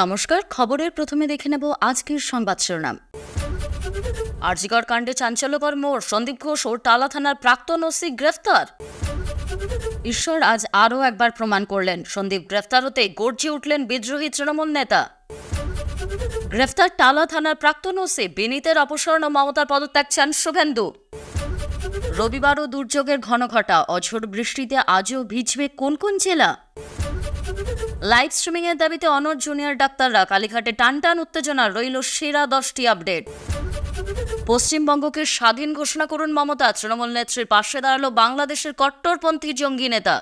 নমস্কার, খবরের প্রথমে দেখে নেব আজকের সংবাদ শিরোনাম। আরজিকর কাণ্ডে চাঞ্চল্যকর মোড়, সন্দীপ ঘোষ ও টালা থানার প্রাক্তন ওসি গ্রেফতার। ঈশ্বর আজ আরও একবার প্রমাণ করলেন, সন্দীপ গ্রেফতার হতে গর্জে উঠলেন বিদ্রোহী তৃণমূল নেতা। গ্রেফতার টালা থানার প্রাক্তন ওসি বিনীতের অপসারণ ও মমতার পদত্যাগ চান শুভেন্দু। রবিবারও দুর্যোগের ঘন ঘটা, অঝোর বৃষ্টিতে আজও ভিজবে কোন কোন জেলা? লাইভ স্ট্রিমিং এর দাবিতে অনর জুনিয়র ডাক্তাররা কালীঘাটে টানটান উত্তেজনা, রইল সেরা দশটি আপডেট। পশ্চিমবঙ্গকে স্বাধীন ঘোষণা করুন মমতা, তৃণমূল নেত্রীর পাশে দাঁড়াল বাংলাদেশের কট্টরপন্থী জঙ্গি নেতা।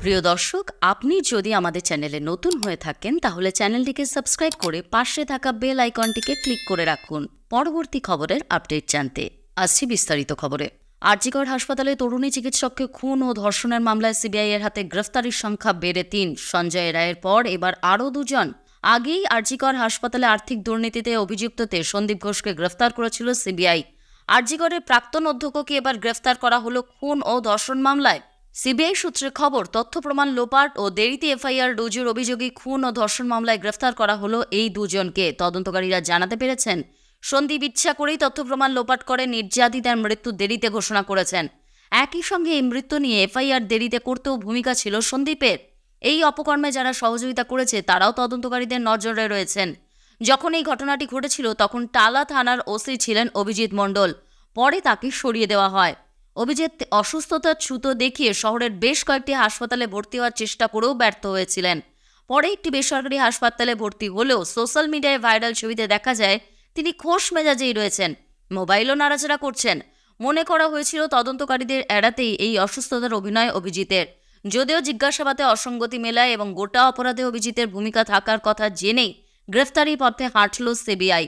প্রিয় দর্শক, আপনি যদি আমাদের চ্যানেলে নতুন হয়ে থাকেন, তাহলে চ্যানেলটিকে সাবস্ক্রাইব করে পাশে থাকা বেল আইকনটিকে ক্লিক করে রাখুন। পরবর্তী খবরের আপডেট জানতে আসছি বিস্তারিত খবরে। আরজিকর হাসপাতালে তরুণী চিকিৎসককে খুন ও ধর্ষণের মামলায় সিবিআই এর হাতে গ্রেফতারির সংখ্যা বেড়ে তিন। সঞ্জয় রায়ের পর এবার আরও দুজন। আগেই আরজিকর হাসপাতালে আর্থিক দুর্নীতিতে অভিযুক্ততে সন্দীপ ঘোষকে গ্রেফতার করেছিল সিবিআই। আরজিকরের প্রাক্তন অধ্যক্ষকে এবার গ্রেফতার করা হলো খুন ও ধর্ষণ মামলায়। সিবিআই সূত্রে খবর, তথ্য প্রমাণ লোপাট ও দেরিতে এফআইআর রুজুর অভিযোগে খুন ও ধর্ষণ মামলায় গ্রেফতার করা হলো এই দুজনকে। তদন্তকারীরা জানাতে পেরেছেন সন্দীপ ইচ্ছা করেই তথ্য প্রমাণ লোপাট করে নির্যাতিতার মৃত্যু দেরিতে ঘোষণা করেছেন। একই সঙ্গে এই মৃত্যু নিয়ে এফআইআর দেরিতে করতেও ভূমিকা ছিল সন্দীপের। এই অপকর্মে যারা সহযোগিতা করেছে, তারাও তদন্তকারীদের নজরে রয়েছেন। যখন এই ঘটনাটি ঘটেছিল, তখন টালা থানার ওসি ছিলেন অভিজিৎ মণ্ডল। পরে তাকে সরিয়ে দেওয়া হয়। অভিজিৎ অসুস্থতার ছুতো দেখিয়ে শহরের বেশ কয়েকটি হাসপাতালে ভর্তি হওয়ার চেষ্টা করেও ব্যর্থ হয়েছিলেন। পরে একটি বেসরকারি হাসপাতালে ভর্তি হলেও সোশ্যাল মিডিয়ায় ভাইরাল ছবিতে দেখা যায় তিনি খোশ মেজাজেই রয়েছেন। মোবাইলও নাড়াচাড়া করছেন। মনে করা হয়েছিল তদন্তকারীদের এড়াতেই এই অসুস্থতার অভিনয় অভিজিতের। যদিও জিজ্ঞাসাবাদে অসঙ্গতি মেলায় এবং গোটা অপরাধে অভিজিতের ভূমিকা থাকার কথা জেনেই গ্রেফতারি পথে হাঁটল সিবিআই।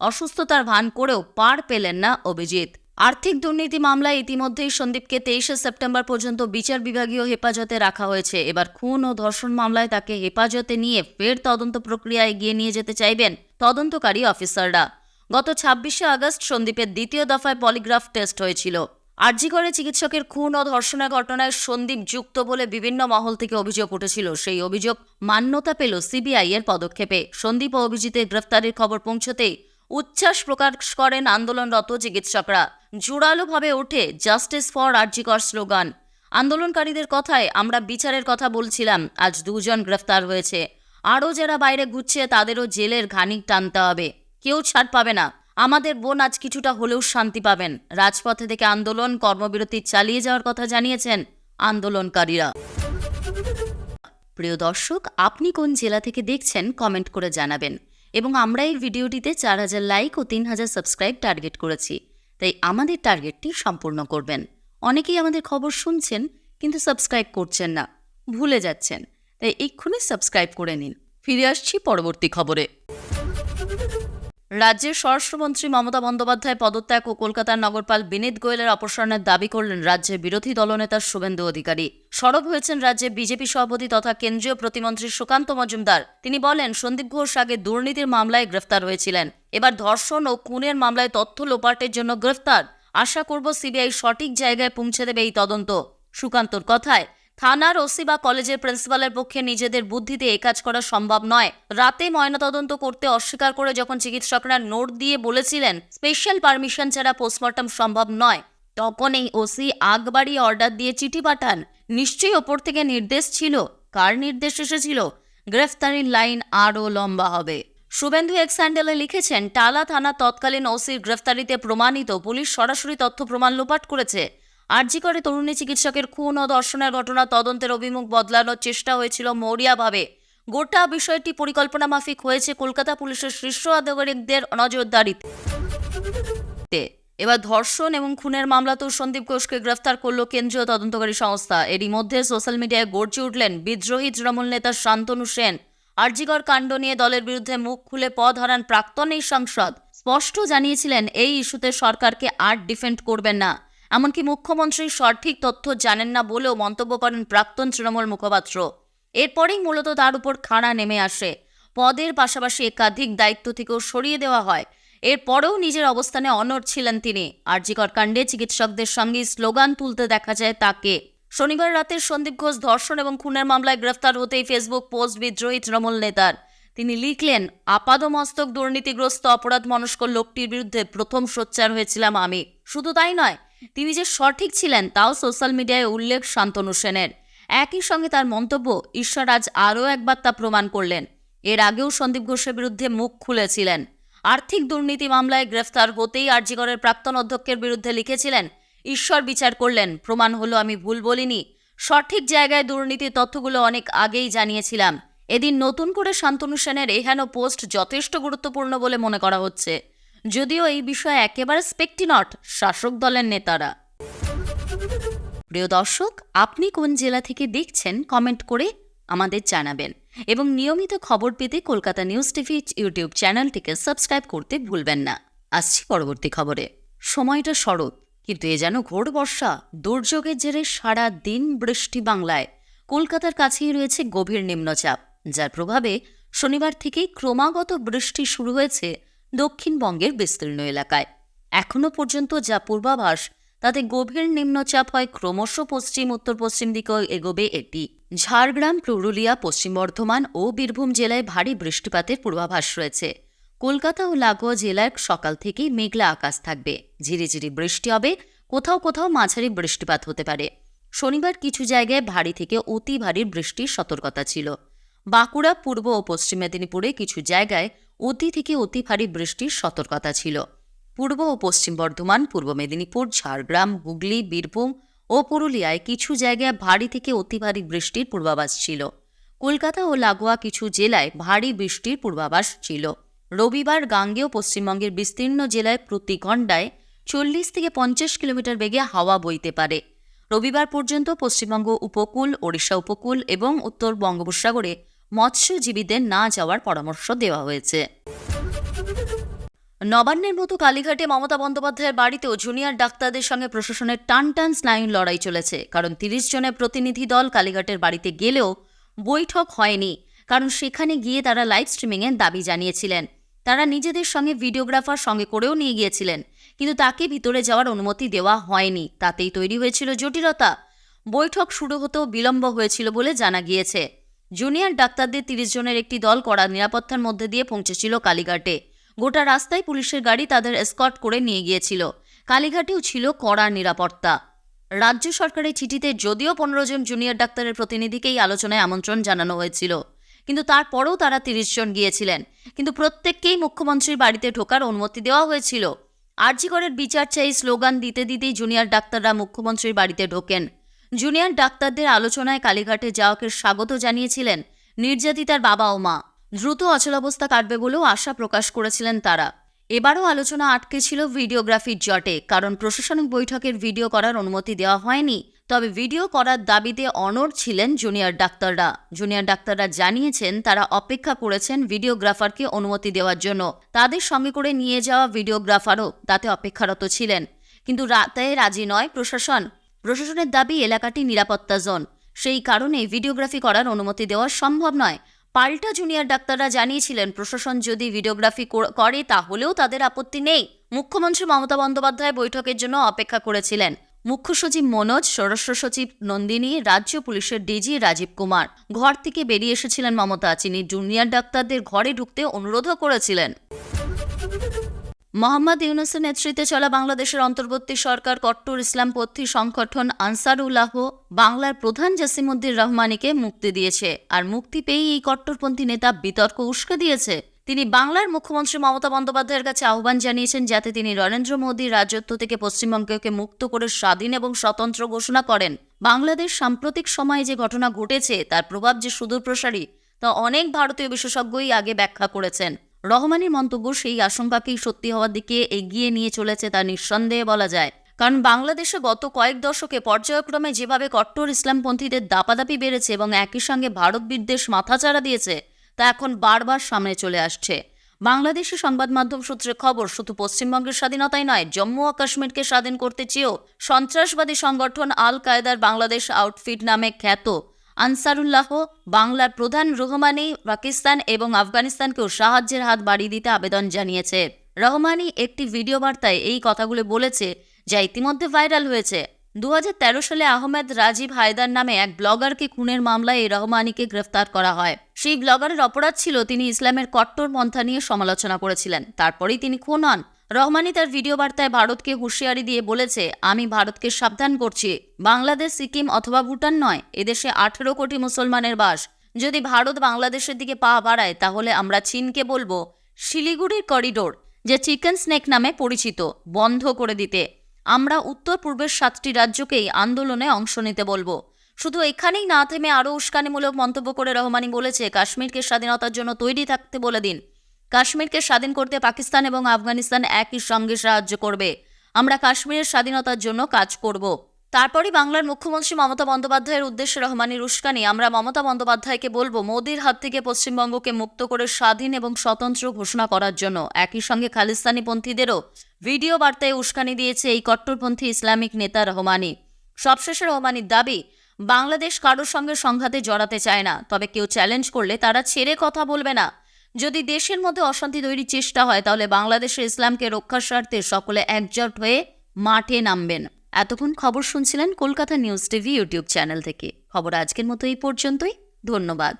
অসুস্থতার ভান করেও পার পেলেন না অভিজিৎ। আর্থিক দুর্নীতি মামলায় ইতিমধ্যেই সন্দীপকে তেইশে সেপ্টেম্বর পর্যন্ত বিচার বিভাগীয় হেফাজতে রাখা হয়েছে। এবার খুন ও ধর্ষণ মামলায় তাকে হেফাজতে নিয়ে ফের তদন্ত প্রক্রিয়া এগিয়ে নিয়ে যেতে চাইবেন তদন্তকারী অফিসাররা। গত ছাব্বিশে আগস্ট সন্দীপের দ্বিতীয় দফায় পলিগ্রাফ টেস্ট হয়েছিল। আরজি করে চিকিৎসকের খুন ও ধর্ষণের ঘটনায় সন্দীপ যুক্ত বলে বিভিন্ন মহল থেকে অভিযোগ উঠেছিল। সেই অভিযোগ মান্যতা পেল সিবিআই এর পদক্ষেপে। সন্দীপ ও অভিজিতের গ্রেফতারের খবর পৌঁছতেই উচ্ছ্বাস প্রকাশ করেন আন্দোলনরত চিকিৎসকরা। জোরালোভাবে ওঠে জাস্টিস ফর আরজিকর স্লোগান। আন্দোলনকারীদের কথায় আমরা বিচারের কথা বলছিলাম। আজ দুজন গ্রেফতার হয়েছে। আরও যারা বাইরে ঘুরছে, তাদেরও জেলের ঘানি টানতে হবে। কেউ ছাড় পাবে না। আমাদের বোন আজ কিছুটা হলেও শান্তি পাবেন। রাজপথে থেকে আন্দোলন, কর্মবিরতি চালিয়ে যাওয়ার কথা জানিয়েছেন আন্দোলনকারীরা। প্রিয় দর্শক, আপনি কোন জেলা থেকে দেখছেন, কমেন্ট করে জানাবেন। এবং আমরা এই ভিডিওটিতে চার হাজার লাইক ও তিন হাজার সাবস্ক্রাইব টার্গেট করেছি। তাই আমাদের টার্গেটটি সম্পূর্ণ করবেন। অনেকেই আমাদের খবর শুনছেন, কিন্তু সাবস্ক্রাইব করছেন না। ভুলে যাচ্ছেন। তাই এক্ষুনি সাবস্ক্রাইব করে নিন। ফিরে আসছি পরবর্তী খবরে। রাজ্যের স্বরাষ্ট্রমন্ত্রী মমতা বন্দ্যোপাধ্যায় পদত্যাগ ও কলকাতার নগরপাল বিনীত গোয়েলের অপসারণের দাবি করলেন রাজ্যের বিরোধী দলনেতা শুভেন্দু অধিকারী। সরব হয়েছেন রাজ্যে বিজেপি সভাপতি তথা কেন্দ্রীয় প্রতিমন্ত্রী সুকান্ত মজুমদার। তিনি বলেন, সন্দীপ ঘোষ আগে দুর্নীতির মামলায় গ্রেফতার হয়েছিলেন। এবার ধর্ষণ ও খুনের মামলায় তথ্য লোপাটের জন্য গ্রেফতার। আশা করব সিবিআই সঠিক জায়গায় পৌঁছে দেবে এই তদন্ত। সুকান্তর কথায় থানার ওসি বা কলেজের প্রিন্সিপালের পক্ষে নিজেদের বুদ্ধিতে এ কাজ করা সম্ভব নয়। রাতে ময়নাতদন্ত করতে অস্বীকার করে যখন চিকিৎসকরা নোট দিয়ে বলেছিলেন, স্পেশাল পারমিশন ছাড়া পোস্টমর্টম সম্ভব নয়। তখন এই ওসি আগ বাড়িয়ে অর্ডার দিয়ে চিঠি পাঠান। নিশ্চয়ই ওপর থেকে নির্দেশ ছিল। কার নির্দেশ এসেছিল? গ্রেফতারির লাইন আরও লম্বা হবে। শুভেন্দু এক্স হ্যান্ডেলে লিখেছেন, টালা থানা তৎকালীন ওসির গ্রেফতারিতে প্রমাণিত। পুলিশ সরাসরি তথ্য প্রমাণ লোপাট করেছে। আরজি করে তরুণী চিকিৎসকের খুন ও ধর্ষণের ঘটনা তদন্তের অভিমুখ বদলানোর চেষ্টা হয়েছিল মৌরিয়াভাবে। গোটা বিষয়টি পরিকল্পনা মাফিক হয়েছে কলকাতা পুলিশের শীর্ষ আধিকারিকদের নজরদারিতে এবার ধর্ষণ এবং খুনের মামলাতেও সন্দীপ ঘোষকে গ্রেফতার করল কেন্দ্রীয় তদন্তকারী সংস্থা। এরই মধ্যে সোশ্যাল মিডিয়ায় গর্জে উঠলেন বিদ্রোহী তৃণমূল নেতা শান্তনু সেন। আরজিগর কাণ্ড নিয়ে দলের বিরুদ্ধে মুখ খুলে পদ হারান প্রাক্তন এই সাংসদ। স্পষ্ট জানিয়েছিলেন, এই ইস্যুতে সরকারকে আর ডিফেন্ড করবেন না। এমনকি মুখ্যমন্ত্রী সঠিক তথ্য জানেন না বলেও মন্তব্য করেন প্রাক্তন তৃণমূল মুখপাত্র। এরপরেই মূলত তার উপর খাড়া নেমে আসে। পদের পাশাপাশি একাধিক দায়িত্ব থেকেও সরিয়ে দেওয়া হয়। এরপরেও নিজের অবস্থানে অনড় ছিলেন তিনি। আরজিকর কাণ্ডে চিকিৎসকদের সঙ্গে স্লোগান তুলতে দেখা যায় তাকে। শনিবার রাতে সন্দীপ ঘোষ ধর্ষণ এবং খুনের মামলায় গ্রেফতার হতেই ফেসবুক পোস্ট বিদ্রোহী তৃণমূল নেতার। তিনি লিখলেন, আপাদমস্তক দুর্নীতিগ্রস্ত অপরাধ মনস্ক লোকটির বিরুদ্ধে প্রথম সোচ্চার হয়েছিলাম আমি। শুধু তাই নয় তিনি যে সঠিক ছিলেন তাও সোশ্যাল মিডিয়ায় উল্লেখ শান্তনু সেনের। একই সঙ্গে তার মন্তব্য ঈশ্বর আজ আরও একবার তা প্রমাণ করলেন। এর আগেও সন্দীপ ঘোষের বিরুদ্ধে মুখ খুলেছিলেন। আর্থিক দুর্নীতি মামলায় গ্রেফতার হতেই আরজিগড়ের প্রাক্তন অধ্যক্ষের বিরুদ্ধে লিখেছিলেন, ঈশ্বর বিচার করলেন, প্রমাণ হলো আমি ভুল বলিনি। সঠিক জায়গায় দুর্নীতির তথ্যগুলো অনেক আগেই জানিয়েছিলাম। এদিন নতুন করে শান্তনু সেনের এহেন পোস্ট যথেষ্ট গুরুত্বপূর্ণ বলে মনে করা হচ্ছে। যদিও এই বিষয়ে একেবারে স্পেক্টি নট, শাসক দলের নেতারা। প্রিয় দর্শক, আপনি কোন জেলা থেকে দেখছেন, কমেন্ট করে আমাদের জানাবেন। এবং নিয়মিত খবর পেতে কলকাতা নিউজ টিভি ইউটিউব চ্যানেলটিকে সাবস্ক্রাইব করতে ভুলবেন না। আসছি পরবর্তী খবরে। সময়টা শরৎ, কিন্তু এ যেন ঘোর বর্ষা, দুর্যোগের জেরে সারা দিন বৃষ্টি বাংলায়। কলকাতার কাছেই রয়েছে গভীর নিম্নচাপ, যার প্রভাবে শনিবার থেকেই ক্রমাগত বৃষ্টি শুরু হয়েছে দক্ষিণবঙ্গের বিস্তীর্ণ এলাকায়। এখনও পর্যন্ত যা পূর্বাভাস, তাতে গভীর নিম্নচাপ হয় ক্রমশ পশ্চিম উত্তর পশ্চিম দিকে এগোবে এটি। ঝাড়গ্রাম, পুরুলিয়া, পশ্চিম বর্ধমান ও বীরভূম জেলায় ভারী বৃষ্টিপাতের পূর্বাভাস রয়েছে। কলকাতা ও লাগোয়া জেলার সকাল থেকেই মেঘলা আকাশ থাকবে। ঝিরিঝিরি বৃষ্টি হবে, কোথাও কোথাও মাঝারি বৃষ্টিপাত হতে পারে। শনিবার কিছু জায়গায় ভারী থেকে অতি ভারী বৃষ্টির সতর্কতা ছিল। বাঁকুড়া, পূর্ব ও পশ্চিম মেদিনীপুরে কিছু জায়গায় অতি থেকে অতি ভারী বৃষ্টির সতর্কতা ছিল। পূর্ব ও পশ্চিম বর্ধমান, পূর্ব মেদিনীপুর, ঝাড়গ্রাম, হুগলি, বীরভূম ও পুরুলিয়ায় কিছু জায়গায় ভারী থেকে অতি ভারী বৃষ্টির পূর্বাভাস ছিল। কলকাতা ও লাগোয়া কিছু জেলায় ভারী বৃষ্টির পূর্বাভাস ছিল। রবিবার গাঙ্গেয় পশ্চিমবঙ্গের বিস্তীর্ণ জেলায় প্রতি ঘণ্টায় চল্লিশ থেকে পঞ্চাশ কিলোমিটার বেগে হাওয়া বইতে পারে। রবিবার পর্যন্ত পশ্চিমবঙ্গ উপকূল, ওড়িশা উপকূল এবং উত্তর বঙ্গোপসাগরে মৎস্যজীবীদের না যাওয়ার পরামর্শ দেওয়া হয়েছে। নবান্নের মতো কালীঘাটে মমতা বন্দ্যোপাধ্যায়ের বাড়িতেও জুনিয়র ডাক্তারদের সঙ্গে প্রশাসনের টান টান স্নায়ুর লড়াই চলেছে। কারণ তিরিশ জনের প্রতিনিধি দল কালীঘাটের বাড়িতে গেলেও বৈঠক হয়নি। কারণ সেখানে গিয়ে তারা লাইভ স্ট্রিমিংয়ের দাবি জানিয়েছিলেন। তারা নিজেদের সঙ্গে ভিডিওগ্রাফার সঙ্গে করেও নিয়ে গিয়েছিলেন। কিন্তু তাকে ভিতরে যাওয়ার অনুমতি দেওয়া হয়নি। তাতেই তৈরি হয়েছিল জটিলতা। বৈঠক শুরু হতেও বিলম্ব হয়েছিল বলে জানা গিয়েছে। জুনিয়র ডাক্তারদের তিরিশ জনের একটি দল কড়া নিরাপত্তার মধ্যে দিয়ে পৌঁছেছিল কালীঘাটে। গোটা রাস্তায় পুলিশের গাড়ি তাদের এসকর্ট করে নিয়ে গিয়েছিল। কালীঘাটেও ছিল কড়া নিরাপত্তা। রাজ্য সরকারের চিঠিতে যদিও পনেরো জন জুনিয়র ডাক্তারের প্রতিনিধিকেই আলোচনায় আমন্ত্রণ জানানো হয়েছিল, কিন্তু তারপরেও তারা তিরিশ জন গিয়েছিলেন। কিন্তু প্রত্যেককেই মুখ্যমন্ত্রীর বাড়িতে ঢোকার অনুমতি দেওয়া হয়েছিল। আরজিকরের বিচার চাই স্লোগান দিতে দিতেই জুনিয়র ডাক্তাররা মুখ্যমন্ত্রীর বাড়িতে ঢোকেন। জুনিয়র ডাক্তারদের আলোচনায় কালীঘাটে যাওয়াকে স্বাগত জানিয়েছিলেন নির্যাতিতার বাবা ও মা। দ্রুত অচলাবস্থা কাটবে বলেও আশা প্রকাশ করেছিলেন তারা। এবারও আলোচনা আটকে ছিল ভিডিওগ্রাফির জটে, কারণ প্রশাসনিক বৈঠকের ভিডিও করার অনুমতি দেওয়া হয়নি। তবে ভিডিও করার দাবিতে অনড় ছিলেন জুনিয়র ডাক্তাররা। জুনিয়র ডাক্তাররা জানিয়েছেন, তারা অপেক্ষা করেছেন ভিডিওগ্রাফারকে অনুমতি দেওয়ার জন্য। তাদের সঙ্গে করে নিয়ে যাওয়া ভিডিওগ্রাফারও তাতে অপেক্ষারত ছিলেন। কিন্তু রাতে রাজি নয় প্রশাসন। প্রশাসনের দাবি, এলাকাটি নিরাপত্তা জোন। সেই কারণে ভিডিওগ্রাফি করার অনুমতি দেওয়া সম্ভব নয়। পাল্টা জুনিয়র ডাক্তাররা জানিয়েছিলেন, প্রশাসন যদি ভিডিওগ্রাফি করে, তাহলেও তাদের আপত্তি নেই। মুখ্যমন্ত্রী মমতা বন্দ্যোপাধ্যায় বৈঠকের জন্য অপেক্ষা করেছিলেন। মুখ্য সচিব মনোজ, স্বরাষ্ট্র সচিব নন্দিনী, রাজ্য পুলিশের ডিজি রাজীব কুমার। ঘর থেকে বেরিয়ে এসেছিলেন মমতা। তিনি জুনিয়র ডাক্তারদের ঘরে ঢুকতে অনুরোধও করেছিলেন। মোহাম্মদ ইউনুসের নেতৃত্বে চলা বাংলাদেশের অন্তর্বর্তী সরকার কট্টর ইসলামপন্থী সংগঠন আনসারুল্লাহ বাংলার প্রধান জাসিমুদ্দিন রহমানিকে মুক্তি দিয়েছে। আর মুক্তি পেয়েই এই কট্টরপন্থী নেতা বিতর্ক উস্কে দিয়েছে। তিনি বাংলার মুখ্যমন্ত্রী মমতা বন্দ্যোপাধ্যায়ের কাছে আহ্বান জানিয়েছেন যাতে তিনি নরেন্দ্র মোদীর রাজত্ব থেকে পশ্চিমবঙ্গকে মুক্ত করে স্বাধীন এবং স্বতন্ত্র ঘোষণা করেন। বাংলাদেশ সাম্প্রতিক সময়ে যে ঘটনা ঘটেছে, তার প্রভাব যে সুদূরপ্রসারী, তা অনেক ভারতীয় বিশেষজ্ঞই আগে ব্যাখ্যা করেছেন। রহমানের মন্তব্য সেই আশঙ্কাকেই সত্যি হওয়ার দিকে এগিয়ে নিয়ে চলেছে তা নিঃসন্দেহে বলা যায়। কারণ বাংলাদেশে গত কয়েক দশকে পর্যায়ক্রমে যেভাবে কট্টর ইসলামপন্থীদের দাপাদাপি বেড়েছে এবং একই সঙ্গে ভারত বিদ্বেষ মাথাচাড়া দিয়েছে, তা এখন বারবার সামনে চলে আসছে। বাংলাদেশি সংবাদ মাধ্যম সূত্রে খবর, শুধু পশ্চিমবঙ্গের স্বাধীনতাই নয়, জম্মু ও কাশ্মীরকে স্বাধীন করতে চেয়েও সন্ত্রাসবাদী সংগঠন আল কায়দার বাংলাদেশ আউটফিট নামে খ্যাত। আনসারুল্লাহ বাংলার প্রধান রহমানি পাকিস্তান এবং আফগানিস্তানকেও সাহায্যের হাত বাড়িয়ে দিতে আবেদন জানিয়েছে। রহমানি একটি ভিডিও বার্তায় এই কথাগুলো বলেছে যা ইতিমধ্যে ভাইরাল হয়েছে। দু হাজার তেরো সালে আহমেদ রাজীব হায়দার নামে এক ব্লগারকে খুনের মামলায় এই রহমানিকে গ্রেফতার করা হয়। সেই ব্লগারের অপরাধ ছিল তিনি ইসলামের কট্টর পন্থা নিয়ে সমালোচনা করেছিলেন। তারপরেই তিনি খুন হন। রহমানি তার ভিডিও বার্তায় ভারতকে হুঁশিয়ারি দিয়ে বলেছে, আমি ভারতকে সাবধান করছি। বাংলাদেশ, সিকিম অথবা ভুটান নয়, এদেশে আঠেরো কোটি মুসলমানের বাস। যদি ভারত বাংলাদেশের দিকে পা বাড়ায়, তাহলে আমরা চীনকে বলব, শিলিগুড়ির করিডোর, যে চিকেন স্নেক নামে পরিচিত, বন্ধ করে দিতে। আমরা উত্তর পূর্বের সাতটি রাজ্যকেই আন্দোলনে অংশ নিতে বলব। শুধু এখানেই না থেমে আরও উস্কানিমূলক মন্তব্য করে রহমানি বলেছে, কাশ্মীরকে স্বাধীনতার জন্য তৈরি থাকতে বলে দিন। কাশ্মীরকে স্বাধীন করতে পাকিস্তান এবং আফগানিস্তান একই সঙ্গে সাহায্য করবে। আমরা কাশ্মীরের স্বাধীনতার জন্য কাজ করব। তারপরই বাংলার মুখ্যমন্ত্রী মমতা বন্দ্যোপাধ্যায়ের উদ্দেশ্যে রহমানির উস্কানি। আমরা মমতা বন্দ্যোপাধ্যায়কে বলব, মোদির হাত থেকে পশ্চিমবঙ্গকে মুক্ত করে স্বাধীন এবং স্বতন্ত্র ঘোষণা করার জন্য। একই সঙ্গে খালিস্তানিপন্থীদেরও ভিডিও বার্তায় উস্কানি দিয়েছে এই কট্টরপন্থী ইসলামিক নেতা রহমানি। সবশেষে রহমানির দাবি, বাংলাদেশ কারোর সঙ্গে সংঘাতে জড়াতে চায় না, তবে কেউ চ্যালেঞ্জ করলে তারা ছেড়ে কথা বলবে না। যদি দেশের মধ্যে অশান্তি তৈরির চেষ্টা হয়, তাহলে বাংলাদেশে ইসলামকে রক্ষার স্বার্থে সকলে একজোট হয়ে মাঠে নামবেন। এতক্ষণ খবর শুনছিলেন Kolkata news TV YouTube channel থেকে। খবর আজকের মতো এই পর্যন্তই। ধন্যবাদ।